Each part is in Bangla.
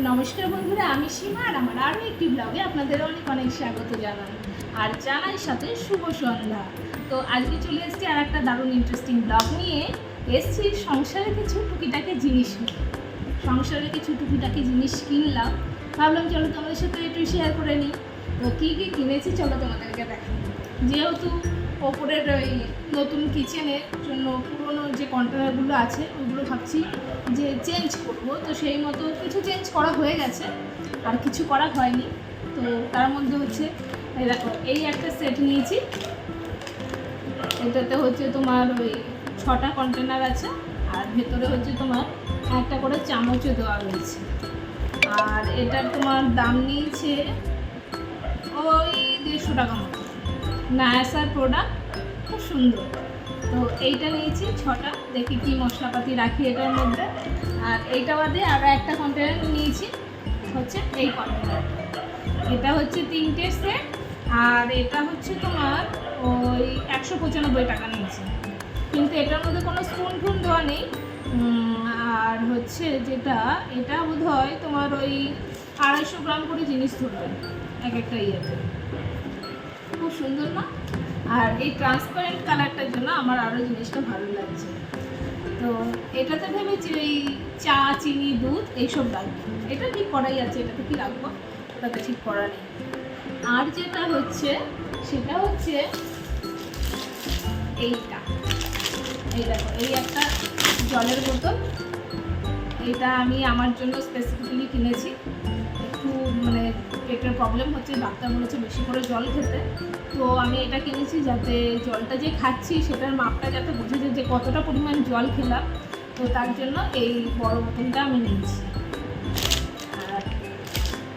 নমস্কার বন্ধুরা, আমি সীমা আর আমার আরও একটি ব্লগে আপনাদের অনেক অনেক স্বাগত জানাই। আর জানাই সাথে শুভ সন্ধ্যা। তো আজকে চলে এসেছি আর একটা দারুণ ইন্টারেস্টিং ব্লগ নিয়ে। এসছি সংসারে কিছু টুকিটাকি জিনিস সংসারে কিছু টুকিটাকি জিনিস কিনলাম। ভাবলাম চলো তোমাদের সাথে একটু শেয়ার করে নিই। তো কী কী কিনেছি চলো তোমাদেরকে দেখাই। যেহেতু ওপরের ওই নতুন কিচেনের জন্য পুরনো যে কন্টেনারগুলো আছে, ওগুলো ভাবছি যে চেঞ্জ করব। তো সেই মতো কিছু চেঞ্জ করা হয়ে গেছে, আর কিছু করা হয়নি। তো তার মধ্যে হচ্ছে দেখো, এই একটা সেট নিয়েছি। এটাতে হচ্ছে তোমার ওই ছটা কন্টেনার আছে, আর ভেতরে হচ্ছে তোমার একটা করে চামচও দেওয়া রয়েছে। আর এটার তোমার দাম নিয়েছে ওই দেড়শো টাকা মতো। নায়াসার প্রোডাক্ট খুব সুন্দর। তো এইটা নিয়েছি ছটা। দেখি কি মশলাপাতি রাখি এটার মধ্যে। আর এইটা বাদে আরও একটা কন্টেনার নিয়েছি, হচ্ছে এই কন্টেনার এটা হচ্ছে তিনটে সেট আর এটা হচ্ছে তোমার ওই একশো পঁচানব্বই টাকা নিয়েছি। কিন্তু এটার মধ্যে কোনো স্পুন টুন দেওয়া নেই। আর হচ্ছে যেটা, এটা বোধ হয় তোমার ওই আড়াইশো গ্রাম করে জিনিস ধরবে, এক একটা ইয়েতে। খুব সুন্দর না? আর এই ট্রান্সপারেন্ট কালারটার জন্য আমার আরও জিনিসটা ভালো লাগছে। তো এটাতে ভেবেছি ওই চা, চিনি, দুধ এইসব রাখব এটা ঠিক করাই আছে, এটাতে কি রাখব? ওটাতে ঠিক করা নেই। আর যেটা হচ্ছে, সেটা হচ্ছে এইটা। এই দেখো, এই একটা জলের বোতল। এটা আমি আমার জন্য স্পেসিফিক্যালি কিনেছি। পেটের প্রবলেম হচ্ছে ডাক্তার বলেছে বেশি করে জল খেতে। তো আমি এটা কিনেছি যাতে জলটা যে খাচ্ছি, সেটার মাপটা যাতে বুঝে যায় যে কতটা পরিমাণ জল খেলাম। তো তার জন্য এই বড় বোতলটা আমি নিয়েছি।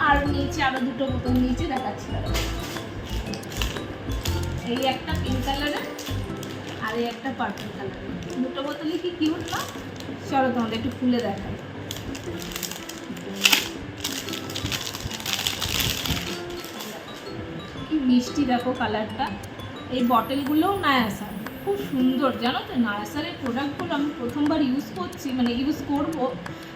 আর নিয়েছি আরও দুটো বোতল নিয়েছি, দেখাচ্ছি। এই একটা পিঙ্ক কালারের আর এই একটা পার্পল কালারের দুটো বোতলই কি কিউট না? চলো তোমাদের একটু খুলে দেখাই। মিষ্টি দেখো কালারটা এই বটেলগুলোও নায়াসার খুব সুন্দর, জানো তো? নায়াসারের প্রোডাক্টগুলো আমি প্রথমবার ইউজ করছি মানে ইউজ করব।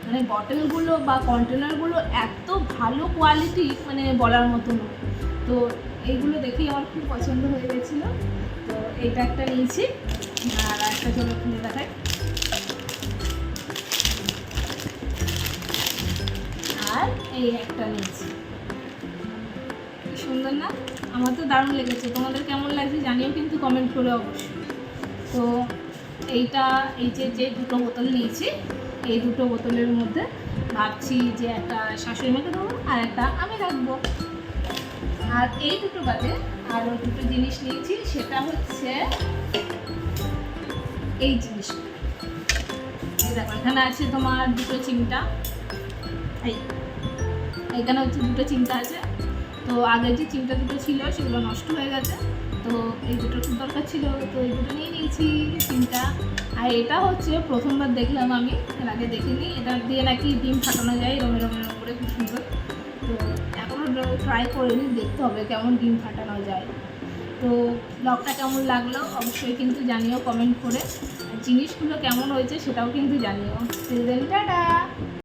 মানে বটেলগুলো বা কন্টেনারগুলো এত ভালো কোয়ালিটি মানে বলার মতো নয়। তো এইগুলো দেখেই আমার খুব পছন্দ হয়ে গেছিল। তো এইটা একটা নিয়েছি। আর একটা চলো খুলে দেখাই। আর এই একটা নিয়েছি। সুন্দর না? আমার তো দারুণ লেগেছে। তোমাদের কেমন লাগছে জানিও কিন্তু কমেন্ট করে অবশ্যই। তো এইটা, এই যে যে দুটো বোতল নিয়েছি, এই দুটো বোতলের মধ্যে ভাবছি যে একটা শাশুড়ি মাকে দেবো আর একটা আমি রাখব। আর এই দুটো বাদে আরও দুটো জিনিস নিয়েছি, সেটা হচ্ছে এই জিনিসটা। এই দেখো, এখানে আছে তোমার দুটো চিমটা। এই, এখানে হচ্ছে দুটো চিমটা আছে। তো আগের যে চিমটা দুটো ছিল, সেগুলো নষ্ট হয়ে গেছে। তো এই দুটো খুব দরকার ছিল, তো এই দুটো নিয়ে নিয়েছি চিমটা। আর এটা হচ্ছে প্রথমবার দেখলাম আমি, এর আগে দেখিনি। এটা দিয়ে নাকি ডিম ফাটানো যায়, রঙে রঙের উপরে খুব সুন্দর। তো এখনও ট্রাই করিনি, দেখতে হবে কেমন ডিম ফাটানো যায়। তো ব্লগটা কেমন লাগল অবশ্যই কিন্তু জানিও কমেন্ট করে। জিনিসগুলো কেমন হয়েছে সেটাও কিন্তু জানিও। টাটা